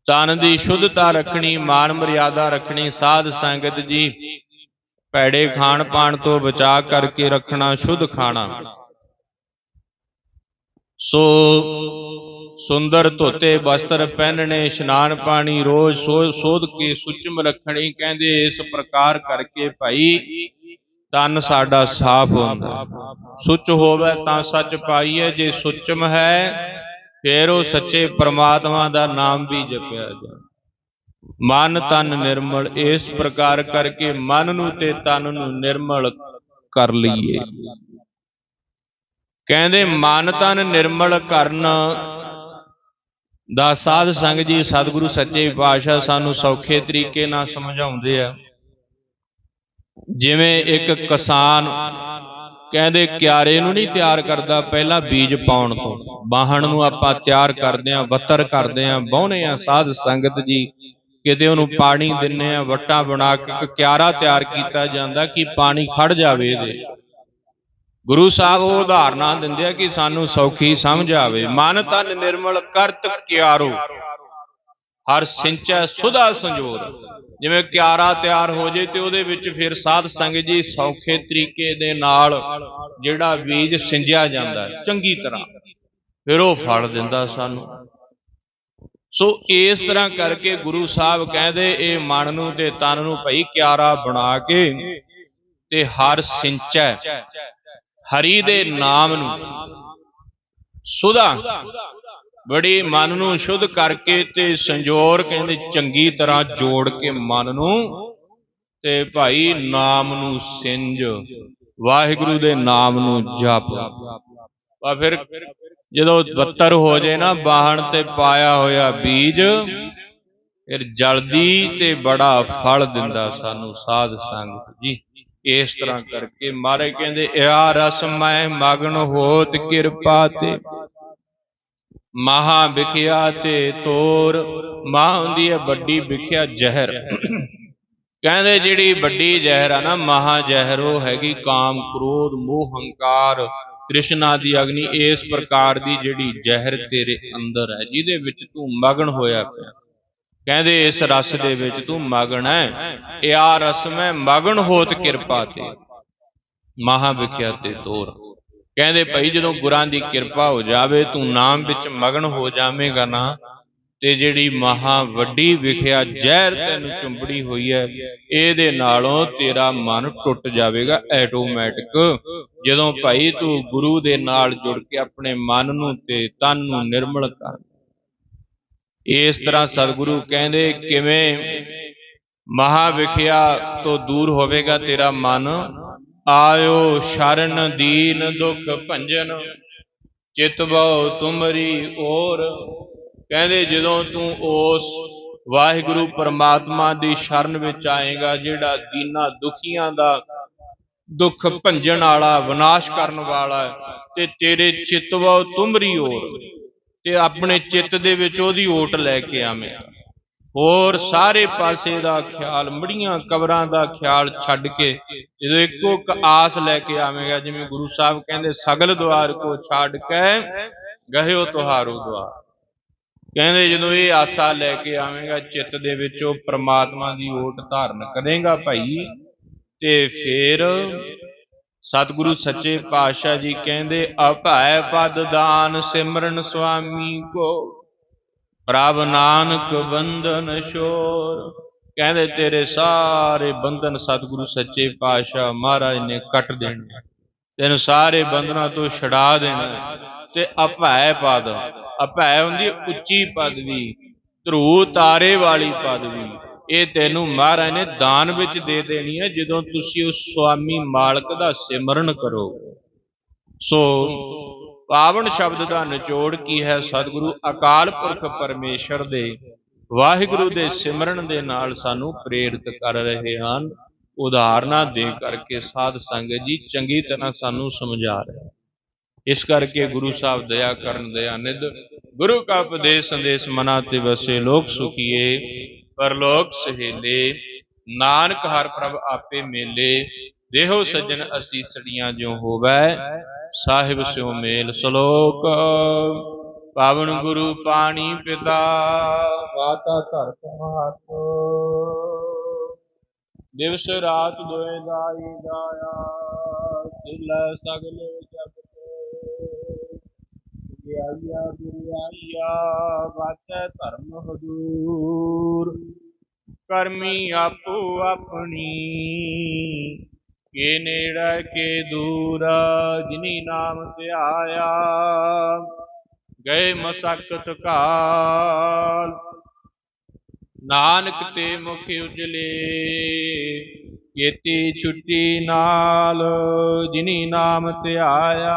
ਤਨ ਦੀ ਸ਼ੁੱਧਤਾ ਰੱਖਣੀ ਮਾਨ ਮਰਿਆਦਾ ਰੱਖਣੀ, ਸਾਧ ਸੰਗਤ ਜੀ ਭੈੜੇ ਖਾਣ ਪਾਣ ਤੋਂ ਬਚਾ ਕਰਕੇ ਰੱਖਣਾ, ਸ਼ੁੱਧ ਖਾਣਾ। ਸੋ ਸੁੰਦਰ ਧੋਤੇ ਵਸਤਰ ਪਹਿਨਣੇ, ਇਸ਼ਨਾਨ ਪਾਣੀ, ਰੋਜ਼ ਸੋ- ਸੋਧ ਕੇ ਸੁਚਮ ਰੱਖਣੀ, ਕਹਿੰਦੇ ਇਸ ਪ੍ਰਕਾਰ ਕਰਕੇ ਭਾਈ ਤਨ ਸਾਡਾ ਸਾਫ਼ ਹੁੰਦਾ। ਸੁੱਚ ਹੋਵੇ ਤਾਂ ਸੱਚ ਪਾਈਏ, ਜੇ ਸੁਚਮ ਹੈ, ਫਿਰ ਉਹ ਸੱਚੇ ਪ੍ਰਮਾਤਮਾ ਦਾ ਨਾਮ ਵੀ ਜਪਿਆ ਜਾਵੇ। ਮਨ ਤਨ ਨਿਰਮਲ, ਇਸ ਪ੍ਰਕਾਰ ਕਰਕੇ ਮਨ ਨੂੰ ਤੇ ਤਨ ਨੂੰ ਨਿਰਮਲ ਕਰ ਲਈਏ। ਕਹਿੰਦੇ ਮਨ ਤਨ ਨਿਰਮਲ ਕਰਨ ਦਾ ਸਾਧ ਸੰਗ ਜੀ ਸਤਿਗੁਰੂ ਸੱਚੇ ਪਾਤਸ਼ਾਹ ਸਾਨੂੰ ਸੌਖੇ ਤਰੀਕੇ ਨਾਲ ਸਮਝਾਉਂਦੇ ਆ। ਜਿਵੇਂ ਇੱਕ ਕਿਸਾਨ ਕਹਿੰਦੇ ਕਿਆਰੇ ਨੂੰ ਨਹੀਂ ਤਿਆਰ ਕਰਦਾ ਪਹਿਲਾਂ ਬੀਜ ਪਾਉਣ ਤੋਂ। ਬਾਹਣ ਨੂੰ ਆਪਾਂ ਤਿਆਰ ਕਰਦੇ ਆਂ ਬੱਤਰ ਕਰਦੇ ਆਂ ਬਹੁਨੇ ਆ ਸਾਧ ਸੰਗਤ ਜੀ। ਕਿਤੇ ਉਹਨੂੰ ਪਾਣੀ ਦਿੰਨੇ ਆ ਵੱਟਾਂ ਬਣਾ ਕੇ ਕਿਆਰਾ ਤਿਆਰ ਕੀਤਾ ਜਾਂਦਾ ਕਿ ਪਾਣੀ ਖੜ ਜਾਵੇ ਇਹਦੇ। ਗੁਰੂ ਸਾਹਿਬ ਉਹ ਉਦਾਹਰਨਾਂ ਦਿੰਦੇ ਆ ਕਿ ਸਾਨੂੰ ਸੌਖੀ ਸਮਝ ਆਵੇ। ਮਨ ਤਨ ਨਿਰਮਲ ਕਰਤ ਕਿਆਰੋ। ਹਰ ਸਿੰਚੈ ਸੁਧਾ ਸੰਜੋਰ ਜਿਵੇਂ ਕਿਆਰਾ ਤਿਆਰ ਹੋ ਜੇ ਤੇ ਉਹਦੇ ਵਿੱਚ ਫਿਰ ਸਾਧ ਸੰਗਤ ਜੀ ਸੌਖੇ ਤਰੀਕੇ ਦੇ ਨਾਲ ਜਿਹੜਾ ਬੀਜ ਸਿੰਜਿਆ ਜਾਂਦਾ ਚੰਗੀ ਤਰ੍ਹਾਂ। ਫਿਰ ਉਹ ਫਲ ਦਿੰਦਾ ਸਾਨੂੰ। ਸੋ ਇਸ ਤਰ੍ਹਾਂ ਕਰਕੇ ਗੁਰੂ ਸਾਹਿਬ ਕਹਿੰਦੇ, ਇਹ ਮਨ ਨੂੰ ਤੇ ਤਨ ਨੂੰ ਭਈ ਕਿਆਰਾ ਬਣਾ ਕੇ ਤੇ ਹਰ ਸਿੰਚੈ ਹਰੀ ਦੇ ਨਾਮ ਨੂੰ। ਸੁਧਾ। ਬੜੀ ਮਨ ਨੂੰ ਸ਼ੁੱਧ ਕਰਕੇ ਤੇ ਸੰਜੋਰ ਕਹਿੰਦੇ ਚੰਗੀ ਤਰ੍ਹਾਂ ਜੋੜ ਕੇ ਮਨ ਨੂੰ ਤੇ ਭਾਈ ਨਾਮ ਨੂੰ ਸਿੰਜ, ਵਾਹਿਗੁਰੂ ਦੇ ਨਾਮ ਨੂੰ ਜਪ। ਆ ਫਿਰ ਜਦੋਂ ਬੱਤਰ ਹੋ ਜੇ ਨਾ, ਬਾਹਣ ਤੇ ਪਾਇਆ ਹੋਇਆ ਬੀਜ, ਫਿਰ ਜਲਦੀ ਤੇ ਬੜਾ ਫਲ ਦਿੰਦਾ ਸਾਨੂੰ ਸਾਧ ਸੰਗਤ ਜੀ। ਇਸ ਤਰ੍ਹਾਂ ਕਰਕੇ ਮਾਰੇ ਕਹਿੰਦੇ ਆ ਰਸ ਮੈਂ ਮਗਨ ਹੋਤ ਕਿਰਪਾ ਤੇ। ਮਹਾ ਵਿਖਿਆ ਤੇ ਤੋਰ ਮਾਂ ਹੁੰਦੀ ਹੈ ਵੱਡੀ ਵਿਖਿਆ ਜ਼ਹਿਰ। ਕਹਿੰਦੇ ਜਿਹੜੀ ਵੱਡੀ ਜ਼ਹਿਰ ਆ ਨਾ, ਮਹਾ ਜ਼ਹਿਰ ਉਹ ਹੈਗੀ ਕਾਮ, ਕ੍ਰੋਧ, ਮੋਹ, ਹੰਕਾਰ ਕ੍ਰਿਸ਼ਨਾ ਦੀ ਅਗਨੀ, ਇਸ ਪ੍ਰਕਾਰ ਦੀ ਜਿਹੜੀ ਜ਼ਹਿਰ ਤੇਰੇ ਅੰਦਰ ਹੈ, ਜਿਹਦੇ ਵਿੱਚ ਤੂੰ ਮਗਨ ਹੋਇਆ ਪਿਆ। ਕਹਿੰਦੇ ਇਸ ਰਸ ਦੇ ਵਿੱਚ ਤੂੰ ਮਗਨ ਹੈ, ਇਹ ਰਸ ਮੈਂ ਮਗਨ ਹੋਤ ਕਿਰਪਾ ਤੇ। ਮਹਾ ਵਿਖਿਆ ਤੇ ਤੋਰ। ਕਹਿੰਦੇ ਭਾਈ ਜਦੋਂ ਗੁਰਾਂ ਦੀ ਕਿਰਪਾ ਹੋ ਜਾਵੇ, ਤੂੰ ਨਾਮ ਵਿੱਚ ਮਗਨ ਹੋ ਜਾਵੇਂਗਾ ਨਾ, ਤੇ ਜਿਹੜੀ ਮਹਾ ਵੱਡੀ ਵਿਖਿਆ ਜ਼ਹਿਰ ਤੈਨੂੰ ਚੁੰਬੜੀ ਹੋਈ ਹੈ, ਇਹਦੇ ਨਾਲੋਂ ਤੇਰਾ ਮਨ ਟੁੱਟ ਜਾਵੇਗਾ ਐਟੋਮੈਟਿਕ ਜਦੋਂ ਭਾਈ ਤੂੰ ਗੁਰੂ ਦੇ ਨਾਲ ਜੁੜ ਕੇ ਆਪਣੇ ਮਨ ਨੂੰ ਤੇ ਤਨ ਨੂੰ ਨਿਰਮਲ ਕਰ। ਇਸ ਤਰ੍ਹਾਂ ਸਤਿਗੁਰੂ ਕਹਿੰਦੇ, ਕਿਵੇਂ ਮਹਾ ਵਿਖਿਆ ਤੋਂ ਦੂਰ ਹੋਵੇਗਾ ਤੇਰਾ ਮਨ? ਆਇਓ ਸ਼ਰਨ ਦੀਨ ਦੁਖ ਭੰਜਨ, ਚਿਤ ਬਹੁ ਤੁਮਰੀ ਔਰ ਕਹਿੰਦੇ, ਜਦੋਂ ਤੂੰ ਉਸ ਵਾਹਿਗੁਰੂ ਪਰਮਾਤਮਾ ਦੀ ਸ਼ਰਨ ਵਿੱਚ ਆਏਗਾ, ਜਿਹੜਾ ਦੀਨਾ ਦੁਖੀਆਂ ਦਾ ਦੁੱਖ ਭੰਜਣ ਵਾਲਾ, ਵਿਨਾਸ਼ ਕਰਨ ਵਾਲਾ ਤੇ ਤੇਰੇ ਚਿਤ ਬਹੁ ਤੁਮਰੀ ਔਰ ਤੇ ਆਪਣੇ ਚਿੱਤ ਦੇ ਵਿੱਚ ਉਹਦੀ ਓਟ ਲੈ ਕੇ ਆਵੇਂਗਾ ਹੋਰ ਸਾਰੇ ਪਾਸੇ ਦਾ ਖਿਆਲ, ਮੜੀਆਂ ਕਬਰਾਂ ਦਾ ਖਿਆਲ ਛੱਡ ਕੇ ਜਦੋਂ ਇੱਕੋ ਇੱਕ ਆਸ ਲੈ ਕੇ ਆਵੇਂਗਾ, ਜਿਵੇਂ ਗੁਰੂ ਸਾਹਿਬ ਕਹਿੰਦੇ, ਸਗਲ ਦੁਆਰ ਕੋ ਛੱਡ ਕੇ ਗਹਿਓ ਤੁਹਾਰੋ ਦੁਆਰ। ਕਹਿੰਦੇ ਜਦੋਂ ਇਹ ਆਸਾ ਲੈ ਕੇ ਆਵੇਂਗਾ, ਚਿੱਤ ਦੇ ਵਿੱਚ ਉਹ ਪ੍ਰਮਾਤਮਾ ਦੀ ਓਟ ਧਾਰਨ ਕਰੇਗਾ ਭਾਈ, ਤੇ ਫੇਰ ਸਤਿਗੁਰੂ ਸੱਚੇ ਪਾਤਸ਼ਾਹ ਜੀ ਕਹਿੰਦੇ, ਅਭੈ ਪਦ ਦਾਨ ਸਿਮਰਨ ਸੁਆਮੀ ਕੋ, ਪ੍ਰਭ ਨਾਨਕ ਬੰਧਨ ਛੋਰ। ਕਹਿੰਦੇ, ਤੇਰੇ ਸਾਰੇ ਬੰਧਨ ਸਤਿਗੁਰੂ ਸੱਚੇ ਪਾਤਸ਼ਾਹ ਮਹਾਰਾਜ ਨੇ ਕੱਟ ਦੇਣੇ ਤੈਨੂੰ ਸਾਰੇ ਬੰਧਨਾਂ ਤੋਂ ਛਡਾ ਦੇਣਾ ਤੇ ਅਭੈ ਪਦ, ਅਭੈ ਹੁੰਦੀ ਉੱਚੀ ਪਦਵੀ, ਧਰੂ ਤਾਰੇ ਵਾਲੀ ਪਦਵੀ। ਇਹ ਤੈਨੂੰ ਮਹਾਰਾਜ ਨੇ ਦਾਨ ਵਿੱਚ ਦੇ ਦੇਣੀ ਹੈ, ਜਦੋਂ ਤੁਸੀਂ ਉਸ ਸੁਆਮੀ ਮਾਲਕ ਦਾ ਸਿਮਰਨ ਕਰੋਗੇ। ਸੋ ਪਾਵਨ ਸ਼ਬਦ ਦਾ ਨਿਚੋੜ ਕੀ ਹੈ? ਸਤਿਗੁਰੂ ਅਕਾਲ ਪੁਰਖ ਪਰਮੇਸ਼ਰ ਦੇ ਵਾਹਿਗੁਰੂ ਦੇ ਸਿਮਰਨ ਦੇ ਨਾਲ ਸਾਨੂੰ ਪ੍ਰੇਰਿਤ ਕਰ ਰਹੇ ਹਨ। ਉਦਾਹਰਨਾਂ ਦੇ ਕਰਕੇ ਸਾਧ ਸੰਗਤ ਜੀ ਚੰਗੀ ਤਰ੍ਹਾਂ ਸਾਨੂੰ ਸਮਝਾ ਰਹੇ ਇਸ ਕਰਕੇ ਗੁਰੂ ਸਾਹਿਬ ਦਇਆ ਕਰਨ ਦਇਆ ਨਿਧ ਗੁਰੂ ਕਾ ਉਪਦੇਸ਼ ਸੰਦੇਸ਼ ਮਨਾ ਤੇ ਵਸੇ, ਲੋਕ ਸੁਖੀਏ। ਪਰਲੋਕ ਸਹੇਲੇ, ਨਾਨਕ ਹਰ ਪ੍ਰਭ ਆਪੇ ਮੇਲੇ, ਦੇਹੋ ਸੱਜਣ ਅਸੀਂ ਜਿਉ ਹੋਵੈ, ਸਾਹਿਬ ਸਿਉ ਮੇਲ ਸ਼ਲੋਕ। ਪਾਵਨ ਗੁਰੂ ਪਾਣੀ ਪਿਤਾ ਗਾਤਾ ਧਰਤ ਹੱਥ ਦਿਵਸ ਰਾਤ ਦੋਏ ਦਾਈ ਦਾਇਆ, ਤਿਲ ਸਗਲ ਜਗਤ ਗਿਆਈਆ ਗੁਰਿਆਈਆ ਵਾਚੈ ਧਰਮ ਹਦੂਰ ਕਰਮੀ ਆਪੋ ਆਪਣੀ, ਕੇ ਨੇੜੇ ਕੇ ਦੂਰ ਜਿਨੀ ਨਾਮ ਧਿਆਇਆ, ਗਏ ਮਸਕਤ ਕਾਲ। ਨਾਨਕ ਤੇ ਮੁਖ ਉਜਲੇ, ਕੀਤੀ ਛੁੱਟੀ ਨਾਲ, ਜਿਨੀ ਨਾਮ ਧਿਆਇਆ